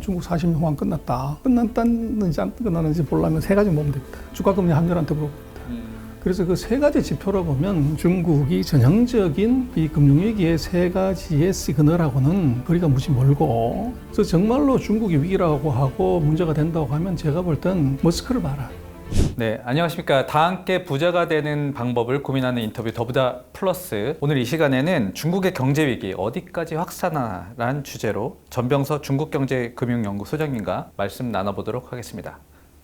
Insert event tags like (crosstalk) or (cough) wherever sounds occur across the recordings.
중국 40년 호황 끝났다. 끝났다는지 안 끝났는지 보려면 세 가지 보면 됩니다. 주가 금리 환율한테 물어봅니다. 그래서 그 세 가지 지표로 보면 중국이 전형적인 이 금융위기의 세 가지의 시그널하고는 거리가 무지 멀고 그래서 정말로 중국이 위기라고 하고 문제가 된다고 하면 제가 볼 땐 머스크를 봐라. 네, 안녕하십니까. 다 함께 부자가 되는 방법을 고민하는 인터뷰 더부다 플러스. 오늘 이 시간에는 중국의 경제 위기 어디까지 확산하라는 주제로 전병서 중국경제금융연구 소장님과 말씀 나눠보도록 하겠습니다.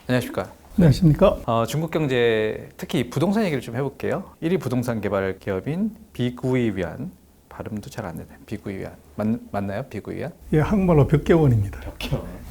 안녕하십니까. 안녕하십니까? 어, 중국 경제 특히 부동산 얘기를 좀 해볼게요. 1위 부동산 개발 기업인 비구이위안 발음도 잘 안 되네. 비구이위안 맞, 맞나요? 비구이위안? 예, 한국말로 벽개원입니다.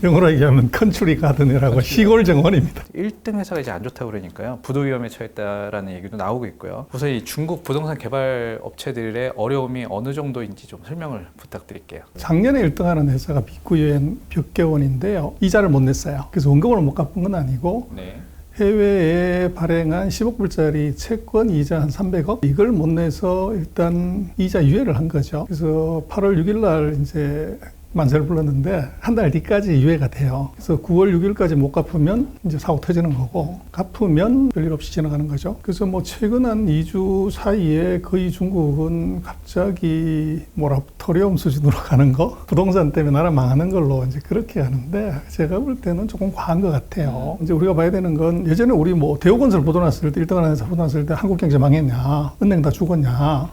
영어로 얘기하면 컨츄리 가든이라고 시골 정원입니다. 1등 회사가 이제 안 좋다고 그러니까요. 부도 위험에 처했다라는 얘기도 나오고 있고요. 우선 이 중국 부동산 개발 업체들의 어려움이 어느 정도인지 좀 설명을 부탁드릴게요. 작년에 1등하는 회사가 비구엔 벽개원인데요. 이자를 못 냈어요. 그래서 원금을 못 갚은 건 아니고 네. 해외에 발행한 10억 불짜리 채권 이자 한 300억 이걸 못 내서 일단 이자 유예를 한 거죠. 그래서 8월 6일 날 이제 만세를 불렀는데 한 달 뒤까지 유예가 돼요. 그래서 9월 6일까지 못 갚으면 이제 사고 터지는 거고 갚으면 별일 없이 지나가는 거죠. 그래서 뭐 최근 한 2주 사이에 거의 중국은 갑자기 모라토리엄 수준으로 (laughs) 가는 거 부동산 때문에 나라 망하는 걸로 이제 그렇게 하는데 제가 볼 때는 조금 과한 것 같아요. 이제 우리가 봐야 되는 건 예전에 우리 뭐 대우건설 보도났을 때 1등 하는 회사 보도났을 때 한국 경제 망했냐 은행 다 죽었냐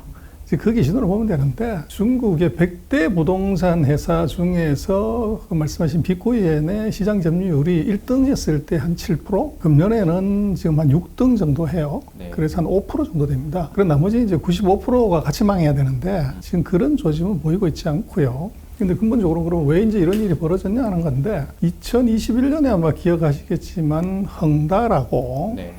그 기준으로 보면 되는데 중국의 100대 부동산 회사 중에서 그 말씀하신 비코이엔의 시장 점유율이 1등이었을 때 한 7%, 금년에는 지금 한 6등 정도 해요. 네. 그래서 한 5% 정도 됩니다. 그럼 나머지 이제 95%가 같이 망해야 되는데 지금 그런 조짐은 보이고 있지 않고요. 근데 근본적으로 그럼 왜 이제 이런 일이 벌어졌냐 하는 건데 2021년에 아마 기억하시겠지만 헝다라고 네.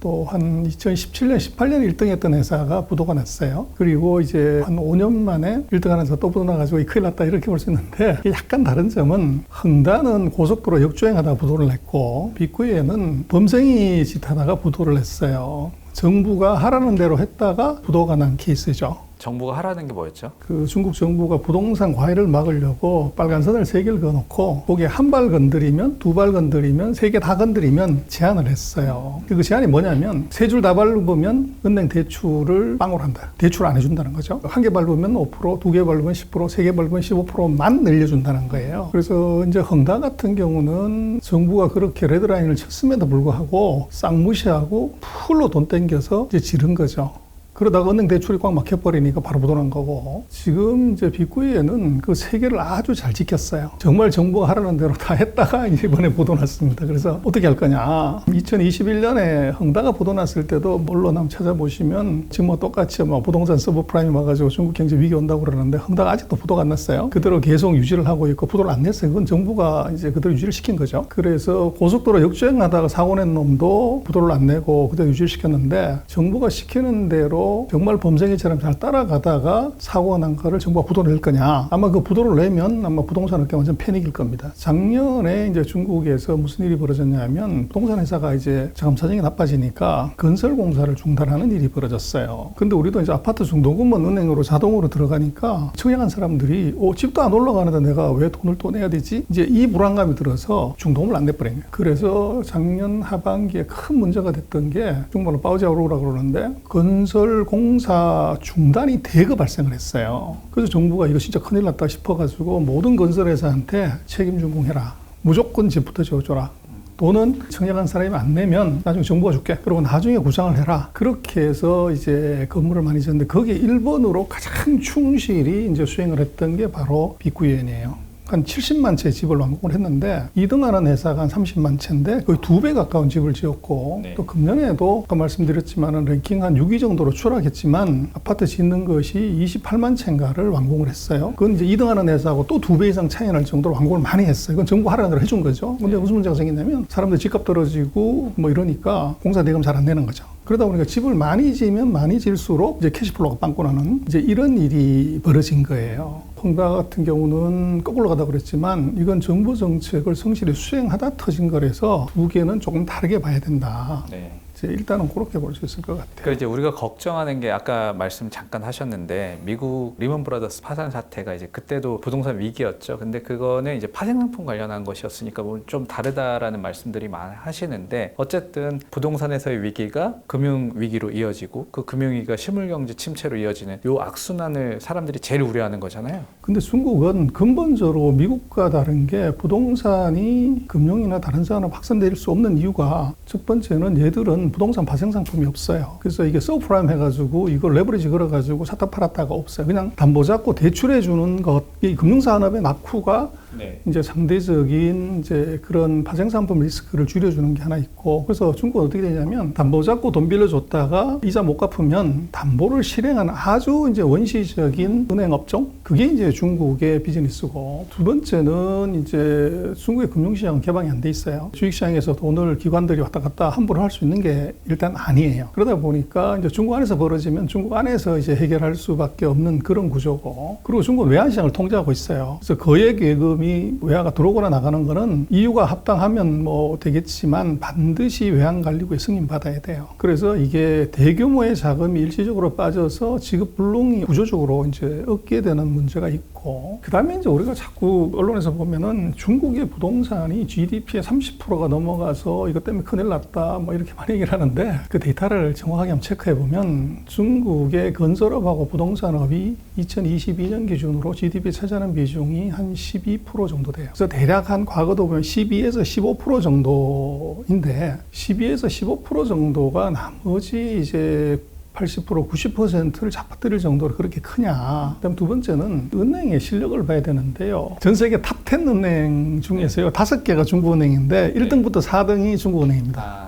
또 한 2017년, 18년 1등 했던 회사가 부도가 났어요. 그리고 이제 한 5년 만에 1등 하는 회사 또 부도 나가지고 큰일 났다 이렇게 볼 수 있는데 약간 다른 점은 헝다는 고속도로 역주행하다가 부도를 냈고 비쿠이에는 범생이 짓하다가 부도를 냈어요. 정부가 하라는 대로 했다가 부도가 난 케이스죠. 정부가 하라는 게 뭐였죠? 그 중국 정부가 부동산 과열을 막으려고 빨간 선을 세 개를 그어놓고 거기에 한 발 건드리면 두 발 건드리면 세 개 다 건드리면 제한을 했어요. 그 제한이 뭐냐면 세 줄 다 밟으면 은행 대출을 빵으로 한다. 대출 안 해준다는 거죠. 한 개 밟으면 5%, 두 개 밟으면 10%, 세 개 밟으면 15%만 늘려준다는 거예요. 그래서 이제 헝다 같은 경우는 정부가 그렇게 레드라인을 쳤음에도 불구하고 싹 무시하고 풀로 돈 땡겨서 이제 지른 거죠. 그러다가 은행 대출이 꽉 막혀버리니까 바로 부도난 거고 지금 이제 비구이에는 그 세 개를 아주 잘 지켰어요. 정말 정부가 하라는 대로 다 했다가 (laughs) 이번에 부도 났습니다. 그래서 어떻게 할 거냐. 2021년에 헝다가 부도 났을 때도 뭘로 한번 찾아보시면 지금 뭐 똑같이 뭐 부동산 서브프라임 와가지고 중국 경제 위기 온다고 그러는데 헝다가 아직도 부도가 안 났어요. 그대로 계속 유지를 하고 있고 부도를 안 냈어요. 그건 정부가 이제 그대로 유지를 시킨 거죠. 그래서 고속도로 역주행하다가 사고 낸 놈도 부도를 안 내고 그대로 유지를 시켰는데 정부가 시키는 대로 정말 범생이처럼 잘 따라가다가 사고가 난 거를 정부가 부도를 낼 거냐. 아마 그 부도를 내면 아마 부동산 업계 완전 패닉일 겁니다. 작년에 이제 중국에서 무슨 일이 벌어졌냐면 부동산 회사가 이제 자금 사정이 나빠지니까 건설 공사를 중단하는 일이 벌어졌어요. 근데 우리도 이제 아파트 중도금은 은행으로 자동으로 들어가니까 청약한 사람들이 어, 집도 안 올라가는데 내가 왜 돈을 또 내야 되지? 이제 이 불안감이 들어서 중도금을 안 내버린 거예요. 그래서 작년 하반기에 큰 문제가 됐던 게 중국말로 빠우자오르라 그러는데 건설 공사 중단이 대거 발생을 했어요. 그래서 정부가 이거 진짜 큰일 났다 싶어가지고 모든 건설회사한테 책임 준공해라. 무조건 집부터 지어줘라. 돈은 청약한 사람이 안 내면 나중에 정부가 줄게. 그리고 나중에 구상을 해라. 그렇게 해서 이제 건물을 많이 지었는데 거기에 1번으로 가장 충실히 이제 수행을 했던 게 바로 비구이엔이에요. 한 70만 채 집을 완공을 했는데 2등하는 회사가 한 30만 채인데 거의 두 배 가까운 집을 지었고 네. 또 금년에도 아까 말씀드렸지만은 랭킹 한 6위 정도로 추락했지만 아파트 짓는 것이 28만 채인가를 완공을 했어요. 그건 이제 2등하는 회사하고 또 두 배 이상 차이 날 정도로 완공을 많이 했어요. 이건 정부 대로 해준 거죠. 근데 무슨 문제가 생겼냐면 사람들 집값 떨어지고 뭐 이러니까 공사 대금 잘 안 내는 거죠. 그러다 보니까 집을 많이 지으면 많이 질수록 이제 캐시플로가 빵꾸 나는 이제 이런 일이 벌어진 거예요. 펑다 같은 경우는 거꾸로 가다 그랬지만 이건 정부 정책을 성실히 수행하다 터진 거라서 두 개는 조금 다르게 봐야 된다. 네. 일단은 그렇게 볼 수 있을 것 같아요. 그 이제 우리가 걱정하는 게 아까 말씀 잠깐 하셨는데 미국 리먼 브라더스 파산 사태가 이제 그때도 부동산 위기였죠. 근데 그거는 이제 파생상품 관련한 것이었으니까 뭐좀 다르다라는 말씀들이 많이 하시는데 어쨌든 부동산에서의 위기가 금융 위기로 이어지고 그 금융 위기가 실물 경제 침체로 이어지는 요 악순환을 사람들이 제일 우려하는 거잖아요. 근데 중국은 근본적으로 미국과 다른 게 부동산이 금융이나 다른 산업 확산될 수 없는 이유가 첫 번째는 얘들은 부동산 파생 상품이 없어요. 그래서 이게 서프라임 해가지고 이걸 레버리지 걸어가지고 샀다 팔았다가 없어요. 그냥 담보 잡고 대출해 주는 것, 이 금융산업의 낙후가 네. 이제 상대적인 이제 그런 파생 상품 리스크를 줄여주는 게 하나 있고 그래서 중국은 어떻게 되냐면 담보 잡고 돈 빌려줬다가 이자 못 갚으면 담보를 실행하는 아주 이제 원시적인 은행 업종? 그게 이제 중국의 비즈니스고 두 번째는 이제 중국의 금융시장은 개방이 안 돼 있어요. 주식시장에서 돈을 기관들이 왔다 갔다 함부로 할 수 있는 게 일단 아니에요. 그러다 보니까 이제 중국 안에서 벌어지면 중국 안에서 이제 해결할 수밖에 없는 그런 구조고 그리고 중국은 외환시장을 통제하고 있어요. 그래서 거액 예금 이 외화가 들어오거나 나가는 거는 이유가 합당하면 뭐 되겠지만 반드시 외환관리부의 승인 받아야 돼요. 그래서 이게 대규모의 자금이 일시적으로 빠져서 지급 불능이 구조적으로 이제 얻게 되는 문제가 있고 그다음에 이제 우리가 자꾸 언론에서 보면은 중국의 부동산이 GDP의 30%가 넘어가서 이것 때문에 큰일 났다 뭐 이렇게 많이 얘기를 하는데 그 데이터를 정확하게 한번 체크해 보면 중국의 건설업하고 부동산업이 2022년 기준으로 GDP 차지하는 비중이 한 12% 정도 돼요. 그래서 대략 한 과거도 보면 12에서 15% 정도인데 12에서 15% 정도가 나머지 이제 80% 90%를 잡아뜨릴 정도로 그렇게 크냐. 그다음 두 번째는 은행의 실력을 봐야 되는데요. 전 세계 탑10 은행 중에서요. 다섯 개가 중국은행인데 1등부터 4등이 중국은행입니다. 아.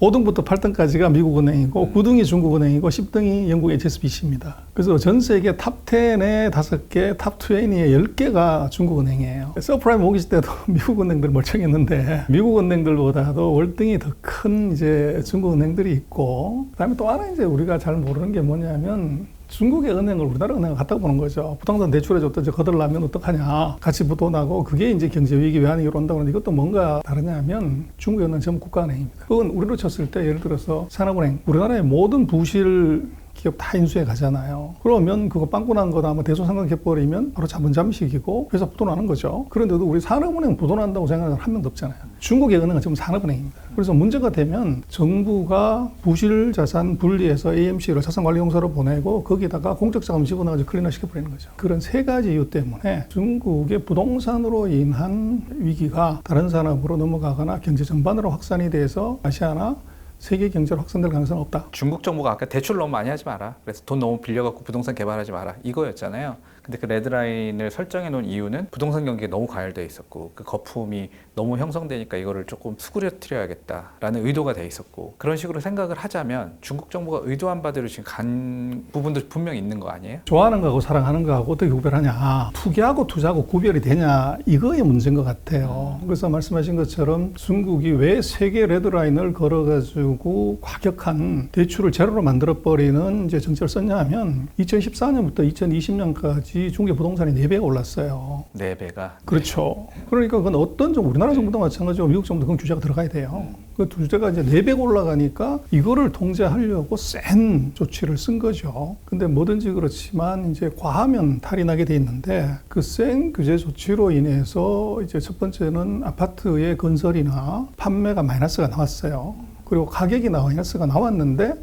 5등부터 8등까지가 미국은행이고 음. 9등이 중국은행이고 10등이 영국 HSBC입니다. 그래서 전 세계 탑 10에 5개, 탑 20에 10개가 중국은행이에요. 서프라임 오기 때도 (laughs) 미국은행들 멀쩡했는데 미국은행들보다도 월등히 더 큰 이제 중국은행들이 있고 그다음에 또 하나 이제 우리가 잘 모르는 게 뭐냐면 중국의 은행을 우리나라 은행을 갖다 보는 거죠. 부동산 대출해줬다 이제 거들라면 어떡하냐. 같이 부도나고 그게 이제 경제위기 외환위기로 온다고 하는데 이것도 뭔가 다르냐면 중국의 은행은 전부 국가은행입니다. 그건 우리로 쳤을 때 예를 들어서 산업은행. 우리나라의 모든 부실 기업 다 인수해 가잖아요. 그러면 그거 빵꾸 난 거다 뭐 대소상각해버리면 바로 자본 잠식이고 회사 부도나는 거죠. 그런데도 우리 산업은행 부도난다고 생각하는 한 명도 없잖아요. 중국의 은행은 전부 산업은행입니다. 그래서 문제가 되면 정부가 부실 자산 분리해서 AMC를 자산관리공사로 보내고 거기다가 공적 자금 집어넣어가지고 클리너 시켜버리는 거죠. 그런 세 가지 이유 때문에 중국의 부동산으로 인한 위기가 다른 산업으로 넘어가거나 경제 전반으로 확산이 돼서 아시아나 세계 경제로 확산될 가능성은 없다. 중국 정부가 아까 대출 너무 많이 하지 마라. 그래서 돈 너무 빌려갖고 부동산 개발하지 마라. 이거였잖아요. 근데 그 레드라인을 설정해 놓은 이유는 부동산 경기가 너무 과열돼 있었고 그 거품이 너무 형성되니까 이거를 조금 수그려뜨려야겠다라는 의도가 돼 있었고 그런 식으로 생각을 하자면 중국 정부가 의도한 바대로 지금 간 부분도 분명히 있는 거 아니에요? 좋아하는 거하고 사랑하는 거하고 어떻게 구별하냐. 투기하고 투자하고 구별이 되냐. 이거의 문제인 것 같아요. 그래서 말씀하신 것처럼 중국이 왜 세계 레드라인을 걸어가지고 과격한 대출을 제로로 만들어버리는 이제 정책을 썼냐 하면 2014년부터 2020년까지 중국의 부동산이 4배가 올랐어요. 네 배가 그렇죠. 그러니까 그건 어떤 정부, 우리나라 정부도 마찬가지고 미국 정부도 그건 규제가 들어가야 돼요. 그 규제가 이제 4배 올라가니까 이거를 통제하려고 센 조치를 쓴 거죠. 근데 뭐든지 그렇지만 이제 과하면 탈이 나게 돼 있는데 그 센 규제 조치로 인해서 이제 첫 번째는 아파트의 건설이나 판매가 마이너스가 나왔어요. 그리고 가격이 마이너스가 나왔는데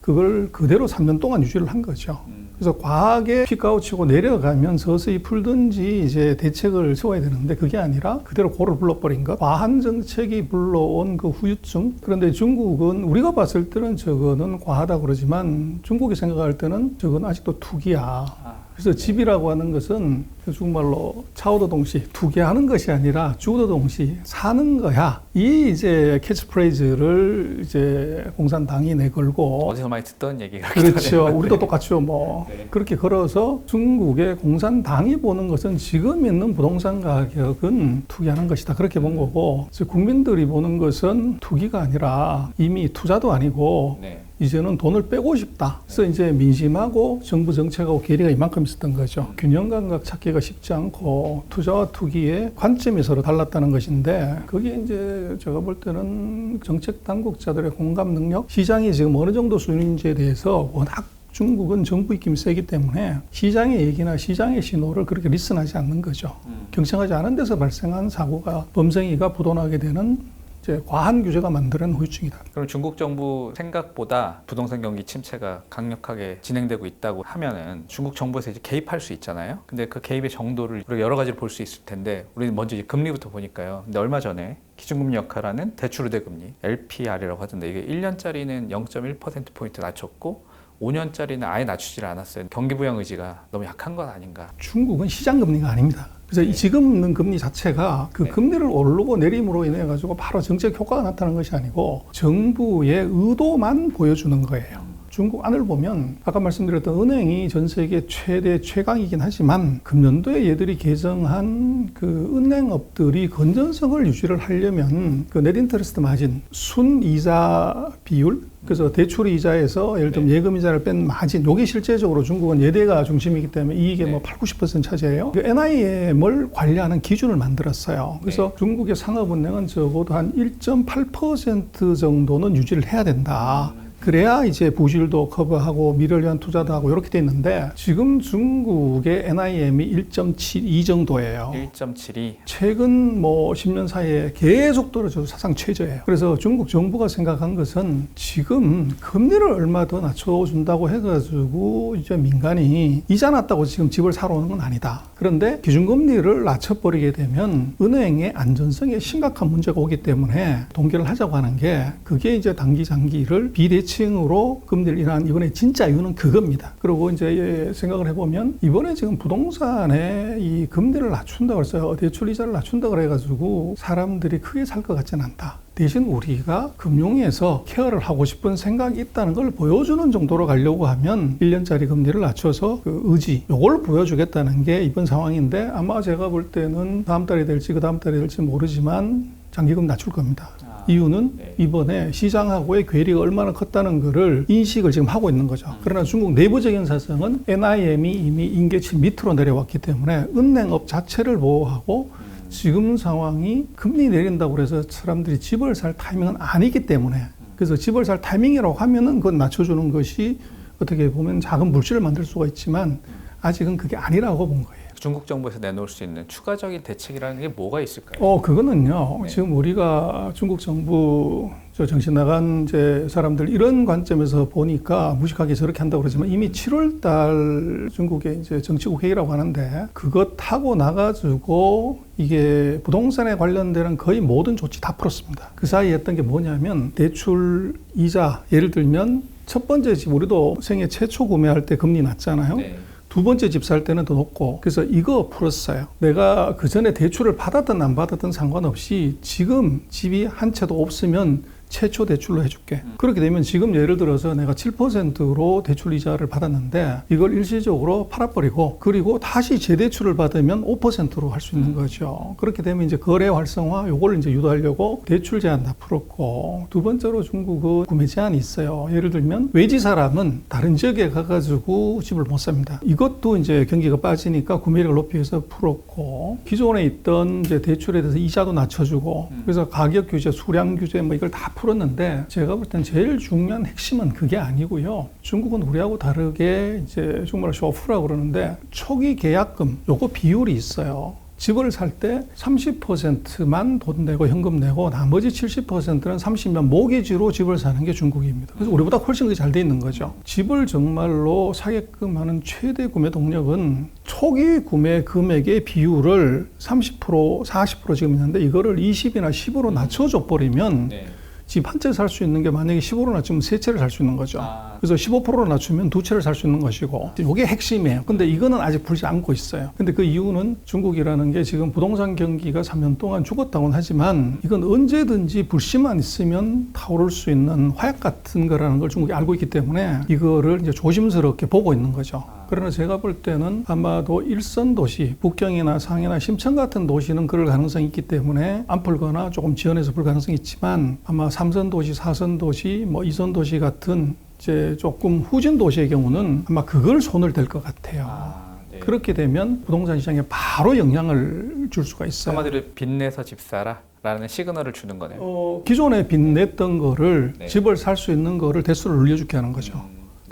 그걸 그대로 3년 동안 유지를 한 거죠. 그래서 과하게 피가우치고 내려가면 서서히 풀든지 이제 대책을 세워야 되는데 그게 아니라 그대로 고를 불러버린 것. 과한 정책이 불러온 그 후유증. 그런데 중국은 우리가 봤을 때는 저거는 과하다 그러지만 중국이 생각할 때는 저건 아직도 투기야. 그래서 집이라고 하는 것은 중국말로 차오더 동시 투기하는 것이 아니라 주도 동시 사는 거야. 이 이제 캐치프레이즈를 이제 공산당이 내걸고 어디서 많이 듣던 얘기 같기도 그렇죠. 우리도 똑같죠. 뭐 네. 그렇게 걸어서 중국의 공산당이 보는 것은 지금 있는 부동산 가격은 투기하는 것이다. 그렇게 본 거고, 즉 국민들이 보는 것은 투기가 아니라 이미 투자도 아니고 네. 이제는 돈을 빼고 싶다. 그래서 이제 민심하고 정부 정책하고 괴리가 이만큼 있었던 거죠. 균형 감각 찾기가 쉽지 않고 투자와 투기의 관점이 서로 달랐다는 것인데 그게 이제 제가 볼 때는 정책 당국자들의 공감 능력, 시장이 지금 어느 정도 수준인지에 대해서 워낙 중국은 정부 입김이 세기 때문에 시장의 얘기나 시장의 신호를 그렇게 리슨하지 않는 거죠. 경청하지 않은 데서 발생한 사고가 범생이가 부도나게 되는 이제 과한 규제가 만드는 후유증이다. 그럼 중국 정부 생각보다 부동산 경기 침체가 강력하게 진행되고 있다고 하면은 중국 정부에서 이제 개입할 수 있잖아요. 근데 그 개입의 정도를 우리가 여러 가지로 볼 수 있을 텐데 우리는 먼저 이제 금리부터 보니까요. 근데 얼마 전에 기준금리 역할하는 대출 우대 금리 LPR이라고 하던데 이게 1년짜리는 0.1% 포인트 낮췄고 5년짜리는 아예 낮추질 않았어요. 경기 부양 의지가 너무 약한 건 아닌가. 중국은 시장 금리가 아닙니다. 그래서 이 지금 있는 금리 자체가 그 네. 금리를 오르고 내림으로 인해 가지고 바로 정책 효과가 나타나는 것이 아니고 정부의 의도만 보여주는 거예요. 중국 안을 보면 아까 말씀드렸던 은행이 전 세계 최대 최강이긴 하지만 금년도에 얘들이 개정한 그 은행업들이 건전성을 유지를 하려면 그 넷 인터레스트 마진 순 이자 비율 그래서 대출 이자에서 예를 들면 예금 이자를 뺀 마진 요게 실제적으로 중국은 예대가 중심이기 때문에 이익의 뭐 8, 90% 차지해요. 그 NIM을 관리하는 기준을 만들었어요. 그래서 중국의 상업은행은 적어도 한 1.8% 정도는 유지를 해야 된다. 그래야 이제 부실도 커버하고 미래를 위한 투자도 하고 이렇게 돼 있는데 지금 중국의 NIM이 1.72 정도예요. 1.72 최근 뭐 10년 사이에 계속 떨어져서 사상 최저예요. 그래서 중국 정부가 생각한 것은 지금 금리를 얼마 더 낮춰준다고 해가지고 이제 민간이 이자 났다고 지금 집을 사러 오는 건 아니다. 그런데 기준금리를 낮춰버리게 되면 은행의 안전성에 심각한 문제가 오기 때문에 동결을 하자고 하는 게 그게 이제 단기 장기를 비대칭 으로 금리를 인한 이번에 진짜 이유는 그겁니다. 그리고 이제 생각을 해보면 이번에 지금 부동산에 이 금리를 낮춘다고 했어요. 대출 이자를 낮춘다고 해가지고 사람들이 크게 살 것 같지는 않다. 대신 우리가 금융에서 케어를 하고 싶은 생각이 있다는 걸 보여주는 정도로 가려고 하면 1년짜리 금리를 낮춰서 그 의지, 요걸 보여주겠다는 게 이번 상황인데 아마 제가 볼 때는 다음 달이 될지 그 다음 달이 될지 모르지만 장기금 낮출 겁니다. 이유는 네. 이번에 시장하고의 괴리가 얼마나 컸다는 것을 인식을 지금 하고 있는 거죠. 그러나 중국 내부적인 사정은 NIM이 이미 임계치 밑으로 내려왔기 때문에 은행업 자체를 보호하고 지금 상황이 금리 내린다고 해서 사람들이 집을 살 타이밍은 아니기 때문에 그래서 집을 살 타이밍이라고 하면은 그건 낮춰주는 것이 어떻게 보면 작은 물질을 만들 수가 있지만 아직은 그게 아니라고 본 거예요. 중국 정부에서 내놓을 수 있는 추가적인 대책이라는 게 뭐가 있을까요? 어, 그거는요. 네. 지금 우리가 중국 정부 저 정신 나간 이제 사람들 이런 관점에서 보니까 무식하게 저렇게 한다고 그러지만 이미 7월 달 중국의 이제 정치국 회의라고 하는데 그것 하고 나가지고 이게 부동산에 관련되는 거의 모든 조치 다 풀었습니다. 그 사이에 했던 게 뭐냐면 대출 이자 예를 들면 첫 번째 집 우리도 생애 최초 구매할 때 금리 낮잖아요. 네. 두 번째 집 살 때는 더 높고 그래서 이거 풀었어요. 내가 그 전에 대출을 받았든 안 받았든 상관없이 지금 집이 한 채도 없으면 최초 대출로 해줄게. 그렇게 되면 지금 예를 들어서 내가 7%로 대출 이자를 받았는데 이걸 일시적으로 팔아버리고 그리고 다시 재대출을 받으면 5%로 할 수 있는 거죠. 그렇게 되면 이제 거래 활성화 요걸 이제 유도하려고 대출 제한 다 풀었고 두 번째로 중국은 구매 제한이 있어요. 예를 들면 외지 사람은 다른 지역에 가가지고 집을 못 삽니다. 이것도 이제 경기가 빠지니까 구매력을 높이기 위해서 풀었고 기존에 있던 이제 대출에 대해서 이자도 낮춰주고 그래서 가격 규제, 수량 규제 뭐 이걸 다 풀 었는데 제가 볼 땐 제일 중요한 핵심은 그게 아니고요. 중국은 우리하고 다르게 이제 정말 쇼프라고 그러는데 초기 계약금 요거 비율이 있어요. 집을 살 때 30%만 돈 내고 현금 내고 나머지 70%는 30년 모기지로 집을 사는 게 중국입니다. 그래서 우리보다 훨씬 그게 잘돼 있는 거죠. 집을 정말로 사게끔 하는 최대 구매 동력은 초기 구매 금액의 비율을 30% 40% 지금 있는데 이거를 20이나 10으로 낮춰줘 버리면 네. 집 한 채 살 수 있는 게 만약에 15로 낮추면 세 채를 살 수 있는 거죠. 아. 그래서 15%로 낮추면 두 채를 살 수 있는 것이고 이게 핵심이에요. 근데 이거는 아직 풀지 않고 있어요. 근데 그 이유는 중국이라는 게 지금 부동산 경기가 3년 동안 죽었다고는 하지만 이건 언제든지 불씨만 있으면 타오를 수 있는 화약 같은 거라는 걸 중국이 알고 있기 때문에 이거를 이제 조심스럽게 보고 있는 거죠. 그러나 제가 볼 때는 아마도 일선 도시, 북경이나 상해나 심천 같은 도시는 그럴 가능성이 있기 때문에 안 풀거나 조금 지연해서 풀 가능성이 있지만 아마 삼선 도시, 사선 도시, 뭐 이선 도시 같은 이제 조금 후진 도시의 경우는 아마 그걸 손을 댈 것 같아요. 아, 네. 그렇게 되면 부동산 시장에 바로 영향을 줄 수가 있어요. 한마디로 빚내서 집 사라라는 시그널을 주는 거네요. 어, 기존에 빚냈던 거를 네. 집을 살 수 있는 거를 대수를 늘려주게 하는 거죠.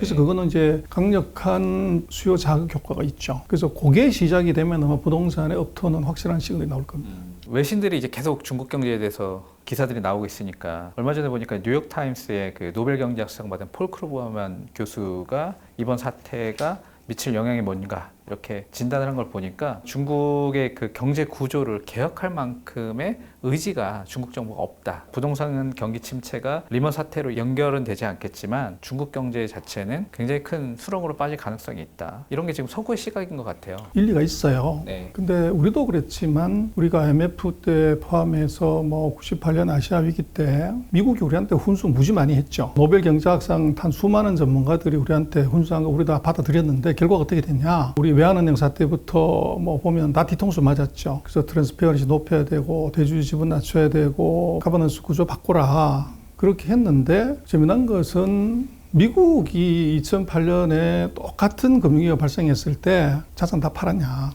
음, 그래서 네. 그거는 이제 강력한 수요 자극 효과가 있죠. 그래서 그게 시작이 되면 아마 부동산의 업토는 확실한 시그널이 나올 겁니다. 음, 외신들이 이제 계속 중국 경제에 대해서 기사들이 나오고 있으니까 얼마 전에 보니까 뉴욕 타임스의 그 노벨 경제학상 받은 폴 크루버만 교수가 이번 사태가 미칠 영향이 뭔가 이렇게 진단을 한 걸 보니까 중국의 그 경제 구조를 개혁할 만큼의 의지가 중국 정부가 없다. 부동산 경기 침체가 리먼 사태로 연결은 되지 않겠지만 중국 경제 자체는 굉장히 큰 수렁으로 빠질 가능성이 있다. 이런 게 지금 서구의 시각인 것 같아요. 일리가 있어요. 네. 근데 우리도 그랬지만 우리가 IMF 때 포함해서 뭐 98년 아시아 위기 때 미국이 우리한테 훈수 무지 많이 했죠. 노벨 경제학상 탄 수많은 전문가들이 우리한테 훈수한 거 우리 다 받아들였는데 결과가 어떻게 됐냐? 우리 외환은행 사태부터 뭐 보면 다 뒤통수 맞았죠. 그래서 트랜스페어런시 높여야 되고 대주주 지분 낮춰야 되고 가버넌스 구조 바꾸라 그렇게 했는데 재미난 것은 미국이 2008년에 똑같은 금융위기가 발생했을 때 자산 다 팔았냐.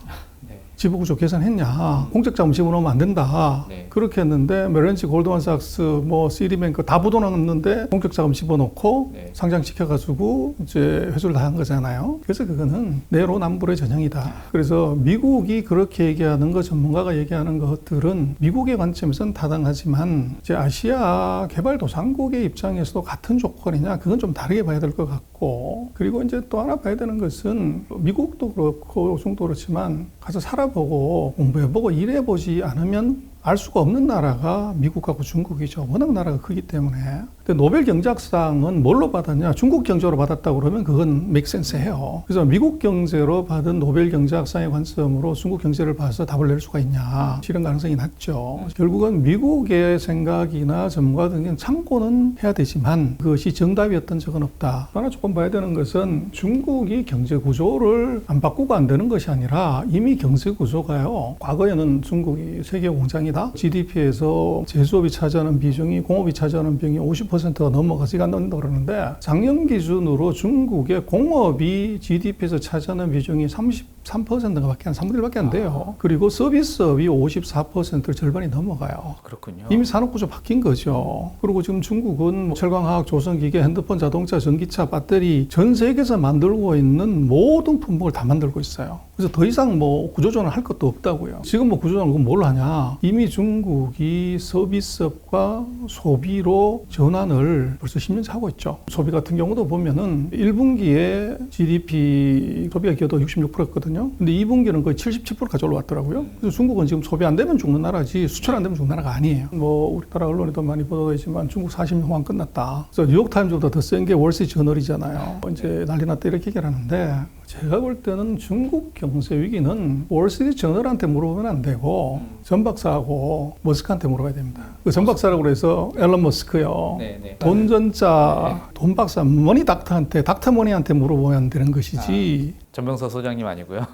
네. 지부구조 개선했냐. 공적 자금 집어넣으면 안 된다. 네. 그렇게 했는데 메런치 골드만삭스 뭐 시리뱅크 다 부도났는데 공적 자금 집어넣고 네. 상장시켜가지고 이제 회수를 다 한 거잖아요. 그래서 그거는 내로남불의 전형이다. 그래서 미국이 그렇게 얘기하는 거 전문가가 얘기하는 것들은 미국의 관점에서는 타당하지만 이제 아시아 개발도상국의 입장에서도 같은 조건이냐 그건 좀 다르게 봐야 될 것 같고 그리고 이제 또 하나 봐야 되는 것은 미국도 그렇고 중도 그렇지만 가서 살아 보고 공부해보고 일해보지 않으면 알 수가 없는 나라가 미국하고 중국이죠. 워낙 나라가 크기 때문에. 근데 노벨 경제학상은 뭘로 받았냐? 중국 경제로 받았다고 그러면 그건 맥센스해요. 그래서 미국 경제로 받은 노벨 경제학상의 관점으로 중국 경제를 봐서 답을 낼 수가 있냐? 이런 가능성이 낮죠. 결국은 미국의 생각이나 전문가들은 참고는 해야 되지만 그것이 정답이었던 적은 없다. 하나 조금 봐야 되는 것은 중국이 경제 구조를 안 바꾸고 안 되는 것이 아니라 이미 경제 구조가요. 과거에는 중국이 세계 공장이 다. GDP에서 제조업이 차지하는 비중이 공업이 차지하는 비중이 50%가 넘어가서 이거 안 넘는다 그러는데 작년 기준으로 중국의 공업이 GDP에서 차지하는 비중이 33%가밖에 한 3분의 1밖에 안 돼요. 그리고 서비스업이 54%를 절반이 넘어가요. 그렇군요. 이미 산업 구조 바뀐 거죠. 그리고 지금 중국은 뭐 철강화학, 조선기계, 핸드폰, 자동차, 전기차, 배터리 전 세계에서 만들고 있는 모든 품목을 다 만들고 있어요. 그래서 더 이상 뭐 구조조정을 할 것도 없다고요. 지금 뭐 구조조정을 뭘 하냐? 이미 중국이 서비스업과 소비로 전환을 벌써 10년째 하고 있죠. 소비 같은 경우도 보면은 1분기에 GDP 소비가 기여도 66%였거든요. 근데 2분기는 거의 77%까지 올라왔더라고요. 그래서 중국은 지금 소비 안 되면 죽는 나라지 수출 안 되면 죽는 나라가 아니에요. 뭐 우리나라 언론에도 많이 보도되지만 중국 40년 호황 끝났다. 그래서 뉴욕타임즈보다 더 센 게 월스트리트 저널이잖아요. 이제 난리 났다 이렇게 얘기를 하는데 제가 볼 때는 중국 경제 위기는 월스트리트 저널한테 물어보면 안 되고 전 박사하고 머스크한테 물어봐야 됩니다. 그전 박사라고 그래서 앨런 머스크요. 네, 네. 돈 전자 돈 박사 머니 닥터한테 닥터 머니한테 물어보면 되는 것이지 전병서 소장님 아니고요. (laughs)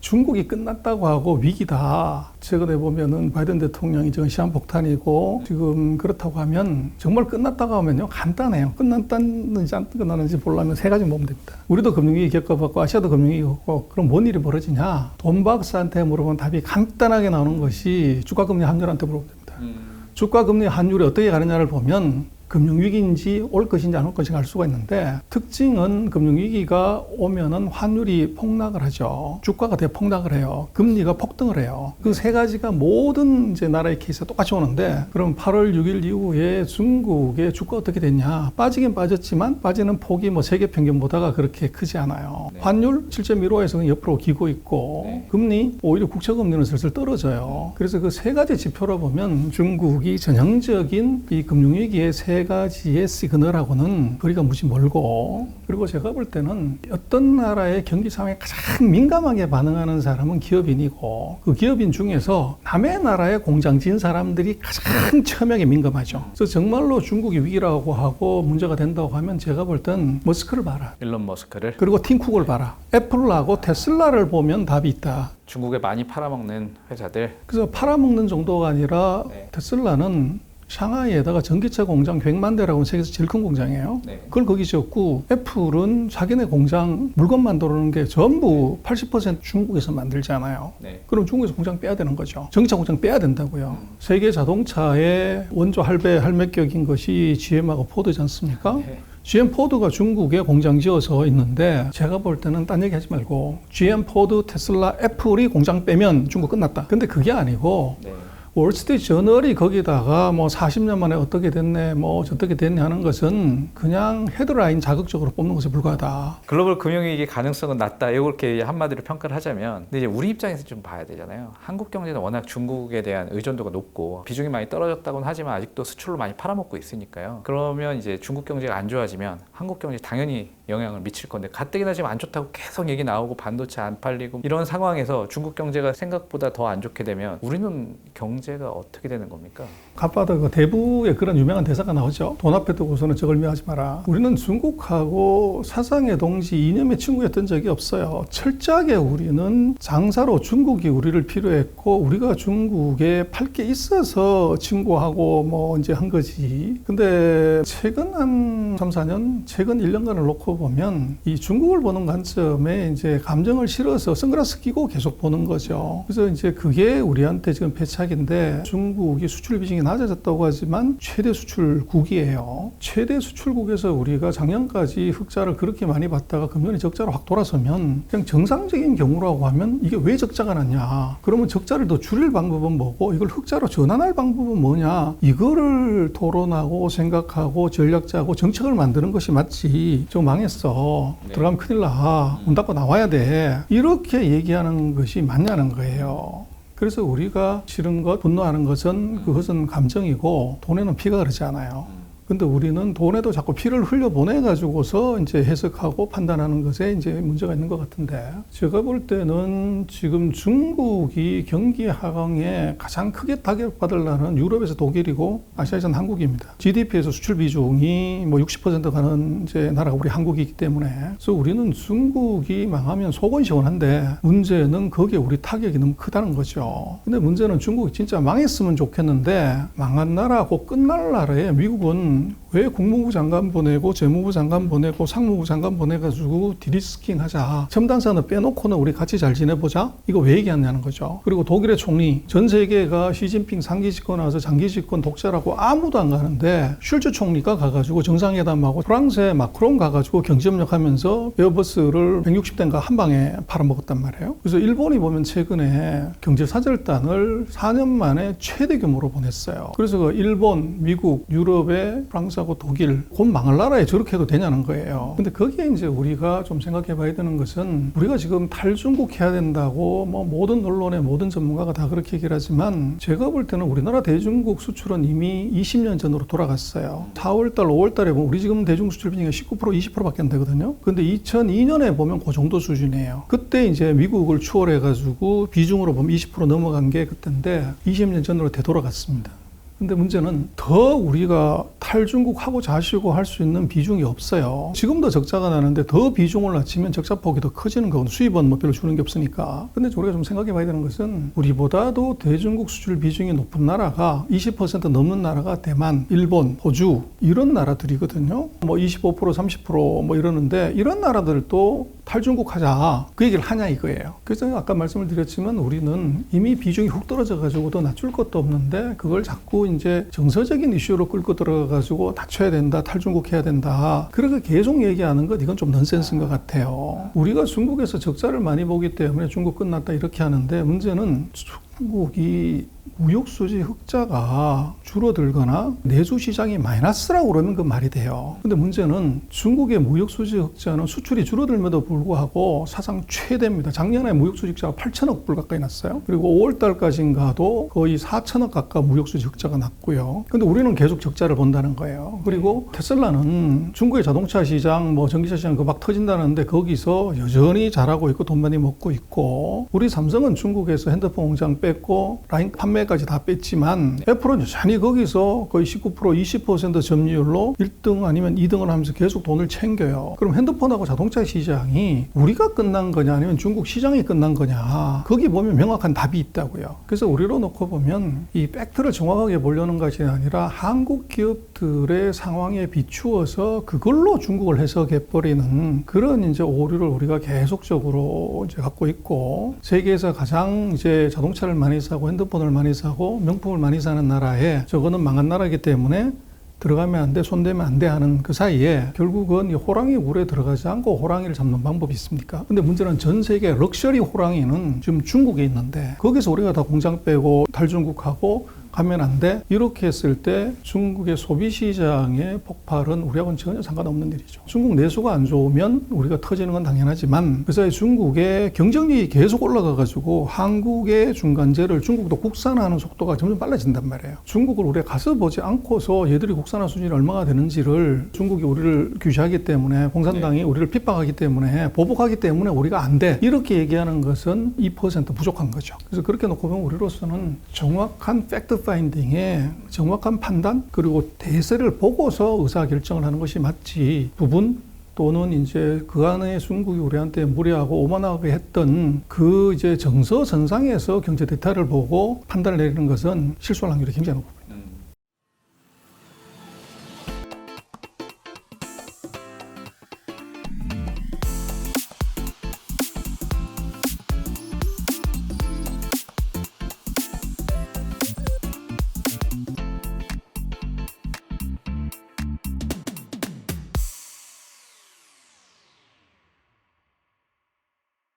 중국이 끝났다고 하고 위기다. 최근에 보면은 바이든 대통령이 지금 시한폭탄이고 지금 그렇다고 하면 정말 끝났다고 하면요 간단해요. 끝났다는지 안 끝났는지 보려면 세 가지 보면 됩니다. 우리도 금융위기 겪어봤고 아시아도 금융위기 겪고 그럼 뭔 일이 벌어지냐? 돈 박사한테 물어보면 답이 간단하게 나오는 것이 주가금리 환율한테 물어보면 됩니다. 음, 주가 금리 환율이 어떻게 가느냐를 보면 금융위기인지 올 것인지 안 올 것인지 알 수가 있는데 특징은 금융위기가 오면은 환율이 폭락을 하죠. 주가가 대폭락을 해요. 금리가 폭등을 해요. 그 세 가지가 모든 이제 나라의 케이스가 똑같이 오는데 그럼 8월 6일 이후에 중국의 주가 어떻게 됐냐? 빠지긴 빠졌지만 빠지는 폭이 뭐 세계 평균보다가 그렇게 크지 않아요. 네. 환율 7.15에서는 옆으로 기고 있고 네. 금리 오히려 국채 금리는 슬슬 떨어져요. 그래서 그 세 가지 지표로 보면 중국이 전형적인 이 금융위기의 세 가지의 시그널하고는 거리가 무지 멀고 그리고 제가 볼 때는 어떤 나라의 경기 상황에 가장 민감하게 반응하는 사람은 기업인이고 그 기업인 중에서 남의 나라에 공장 지은 사람들이 가장 처음에 민감하죠. 그래서 정말로 중국이 위기라고 하고 문제가 된다고 하면 제가 볼 땐 머스크를 봐라. 일론 머스크를 그리고 팀쿡을 봐라. 애플하고 테슬라를 보면 답이 있다. 중국에 많이 팔아먹는 회사들. 그래서 팔아먹는 정도가 아니라 네. 테슬라는 샹하이에다가 전기차 공장 100만 대라고 세계에서 제일 큰 공장이에요. 네. 그걸 거기 지었고 애플은 자기네 공장 물건 만드는 게 전부 80% 중국에서 만들잖아요. 네. 그럼 중국에서 공장 빼야 되는 거죠. 전기차 공장 빼야 된다고요. 세계 자동차의 원조 할배 할매격인 것이 GM하고 포드지 않습니까? 네. GM 포드가 중국에 공장 지어서 있는데 제가 볼 때는 딴 얘기 하지 말고 GM 포드 테슬라 애플이 공장 빼면 중국 끝났다. 근데 그게 아니고 네. 월스트리트 저널이 거기다가 뭐 40년 만에 어떻게 됐네, 뭐 어떻게 됐네 하는 것은 그냥 헤드라인 자극적으로 뽑는 것에 불과하다. 글로벌 금융위기 가능성은 낮다. 이렇게 한마디로 평가를 하자면, 근데 이제 우리 입장에서 좀 봐야 되잖아요. 한국 경제는 워낙 중국에 대한 의존도가 높고 비중이 많이 떨어졌다고는 하지만 아직도 수출로 많이 팔아먹고 있으니까요. 그러면 이제 중국 경제가 안 좋아지면 한국 경제 당연히 영향을 미칠 건데 가뜩이나 지금 안 좋다고 계속 얘기 나오고 반도체 안 팔리고 이런 상황에서 중국 경제가 생각보다 더 안 좋게 되면 우리는 경제가 어떻게 되는 겁니까? 갓바더 그 대부의 그런 유명한 대사가 나오죠. 돈 앞에 두고서는 저걸 미워하지 마라. 우리는 중국하고 사상의 동지 이념의 친구였던 적이 없어요. 철저하게 우리는 장사로 중국이 우리를 필요했고 우리가 중국에 팔 게 있어서 친구하고 뭐 이제 한 거지. 근데 최근 한 3, 4년, 최근 1년간을 놓고 보면 이 중국을 보는 관점에 이제 감정을 실어서 선글라스 끼고 계속 보는 거죠. 그래서 이제 그게 우리한테 지금 패착인데 중국이 수출 비중이 낮아졌다고 하지만 최대 수출국이에요. 최대 수출국에서 우리가 작년까지 흑자를 그렇게 많이 봤다가 금년에 적자로 확 돌아서면 그냥 정상적인 경우라고 하면 이게 왜 적자가 났냐? 그러면 적자를 더 줄일 방법은 뭐고 이걸 흑자로 전환할 방법은 뭐냐? 이거를 토론하고 생각하고 전략 짜고 정책을 만드는 것이 맞지. 저 망 했어. 네. 들어가면 큰일 나. 문 닫고 나와야 돼. 이렇게 얘기하는 것이 맞냐는 거예요. 그래서 우리가 싫은 것, 분노하는 것은 그것은 감정이고 돈에는 피가 흐르지 않아요. 근데 우리는 돈에도 자꾸 피를 흘려 보내가지고서 이제 해석하고 판단하는 것에 이제 문제가 있는 것 같은데 제가 볼 때는 지금 중국이 경기 하강에 가장 크게 타격받을 나라는 유럽에서 독일이고 아시아에서는 한국입니다. GDP에서 수출 비중이 뭐 60% 가는 이제 나라가 우리 한국이기 때문에 그래서 우리는 중국이 망하면 속은 시원한데 문제는 거기에 우리 타격이 너무 크다는 거죠. 근데 문제는 중국이 진짜 망했으면 좋겠는데 망한 나라고 끝날 나라에 미국은 왜 국무부 장관 보내고 재무부 장관 보내고 상무부 장관 보내가지고 디리스킹 하자. 첨단 산업 빼놓고는 우리 같이 잘 지내보자. 이거 왜 얘기하냐는 거죠. 그리고 독일의 총리 전 세계가 시진핑 상기 집권 와서 장기 집권 독자라고 아무도 안 가는데 슐츠 총리가 가가지고 정상회담하고 프랑스의 마크롱 가가지고 경제협력하면서 에어버스를 160대인가 한 방에 팔아먹었단 말이에요. 그래서 일본이 보면 최근에 경제사절단을 4년 만에 최대 규모로 보냈어요. 그래서 그 일본, 미국, 유럽의 프랑스하고 독일 곧 망할 나라에 저렇게 해도 되냐는 거예요. 근데 거기에 이제 우리가 좀 생각해 봐야 되는 것은 우리가 지금 탈중국 해야 된다고 뭐 모든 언론의 모든 전문가가 다 그렇게 얘기를 하지만 제가 볼 때는 우리나라 대중국 수출은 이미 20년 전으로 돌아갔어요. 4월 달, 5월 달에 보면 우리 지금 대중 수출 비중이 19% 20%밖에 안 되거든요. 근데 2002년에 보면 그 정도 수준이에요. 그때 이제 미국을 추월해 가지고 비중으로 보면 20% 넘어간 게 그때인데 20년 전으로 되돌아갔습니다. 근데 문제는 더 우리가 탈중국하고 자시고 할 수 있는 비중이 없어요. 지금도 적자가 나는데 더 비중을 낮추면 적자 폭이 더 커지는 거고 수입은 뭐 별로 주는 게 없으니까. 근데 우리가 좀 생각해 봐야 되는 것은 우리보다도 대중국 수출 비중이 높은 나라가 20% 넘는 나라가 대만, 일본, 호주 이런 나라들이거든요. 뭐 25% 30%뭐 이러는데 이런 나라들도 탈중국 하자 그 얘기를 하냐 이거예요. 그래서 아까 말씀을 드렸지만 우리는 이미 비중이 훅 떨어져 가지고 더 낮출 것도 없는데 그걸 자꾸 이제 정서적인 이슈로 끌고 들어가 가지고 낮춰야 된다, 탈중국 해야 된다. 그렇게 계속 얘기하는 것 이건 좀 넌센스인 것 같아요. 우리가 중국에서 적자를 많이 보기 때문에 중국 끝났다 이렇게 하는데 문제는 중국이 무역 수지 흑자가 줄어들거나 내수 시장이 마이너스라고 그러면 그 말이 돼요. 근데 문제는 중국의 무역 수지 흑자는 수출이 줄어들면도 불구하고 사상 최대입니다. 작년에 무역 수지 흑자가 8천억 불 가까이 났어요. 그리고 5월 달까지인가도 거의 4천억 가까이 무역 수지 흑자가 났고요. 근데 우리는 계속 적자를 본다는 거예요. 그리고 테슬라는 중국의 자동차 시장, 뭐 전기차 시장 그 막 터진다는데 거기서 여전히 잘하고 있고 돈 많이 먹고 있고 우리 삼성은 중국에서 핸드폰 공장 뺐고 라인 판매가 국내까지 다 뺐지만 애플은 여전히 거기서 거의 19% 20% 점유율로 1등 아니면 2등을 하면서 계속 돈을 챙겨요. 그럼 핸드폰하고 자동차 시장이 우리가 끝난 거냐 아니면 중국 시장이 끝난 거냐 거기 보면 명확한 답이 있다고요. 그래서 우리로 놓고 보면 이 팩트를 정확하게 보려는 것이 아니라 한국 기업들의 상황에 비추어서 그걸로 중국을 해석해 버리는 그런 이제 오류를 우리가 계속적으로 이제 갖고 있고 세계에서 가장 이제 자동차를 많이 사고 핸드폰을 많이 사고 명품을 많이 사는 나라에 저거는 망한 나라이기 때문에 들어가면 안 돼, 손대면 안 돼 하는 그 사이에 결국은 이 호랑이 굴에 들어가지 않고 호랑이를 잡는 방법이 있습니까? 근데 문제는 전 세계 럭셔리 호랑이는 지금 중국에 있는데 거기서 우리가 다 공장 빼고 탈중국하고 가면 안 돼. 이렇게 했을 때 중국의 소비 시장의 폭발은 우리하고는 전혀 상관없는 일이죠. 중국 내수가 안 좋으면 우리가 터지는 건 당연하지만 그 사이 중국의 경쟁력이 계속 올라가 가지고 한국의 중간재를 중국도 국산화하는 속도가 점점 빨라진단 말이에요. 중국을 우리가 가서 보지 않고서 얘들이 국산화 수준이 얼마나 되는지를 중국이 우리를 규제하기 때문에 공산당이 우리를 핍박하기 때문에 보복하기 때문에 우리가 안 돼. 이렇게 얘기하는 것은 2% 부족한 거죠. 그래서 그렇게 놓고 보면 우리로서는 정확한 팩트 파인딩에 정확한 판단 그리고 대세를 보고서 의사 결정을 하는 것이 맞지 부분 또는 이제 그 안에 중국이 우리한테 무리하고 오만하게 했던 그 이제 정서 선상에서 경제 대타를 보고 판단을 내리는 것은 실수할 확률이 굉장히 높습니다.